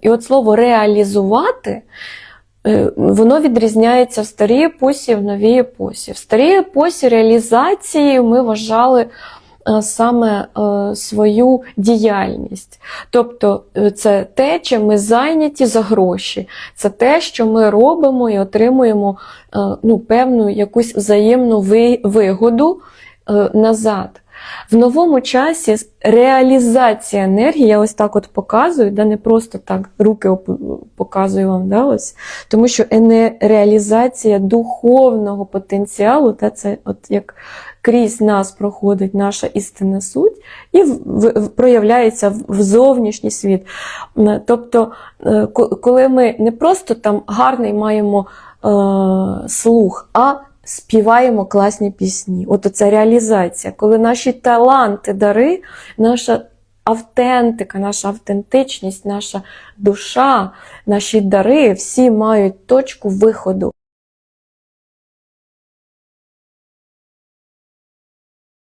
І от слово реалізувати. е, Воно відрізняється в старій епосі в новій епосі. В старій епосі реалізацією ми вважали е, саме е, свою діяльність. Тобто це те, чим ми зайняті за гроші, це те, що ми робимо і отримуємо ну, певну якусь взаємну вигоду назад. В новому часі реалізація енергії, я ось так от показую, да, не просто так руки показую вам, да, ось, тому що реалізація духовного потенціалу, та це от як крізь нас проходить наша істинна суть і проявляється в, в зовнішній світ. Тобто, е, коли ми не просто там гарний маємо е, слух, а співаємо класні пісні. От це реалізація, коли наші таланти, дари, наша автентика, наша автентичність, наша душа, наші дари всі мають точку виходу.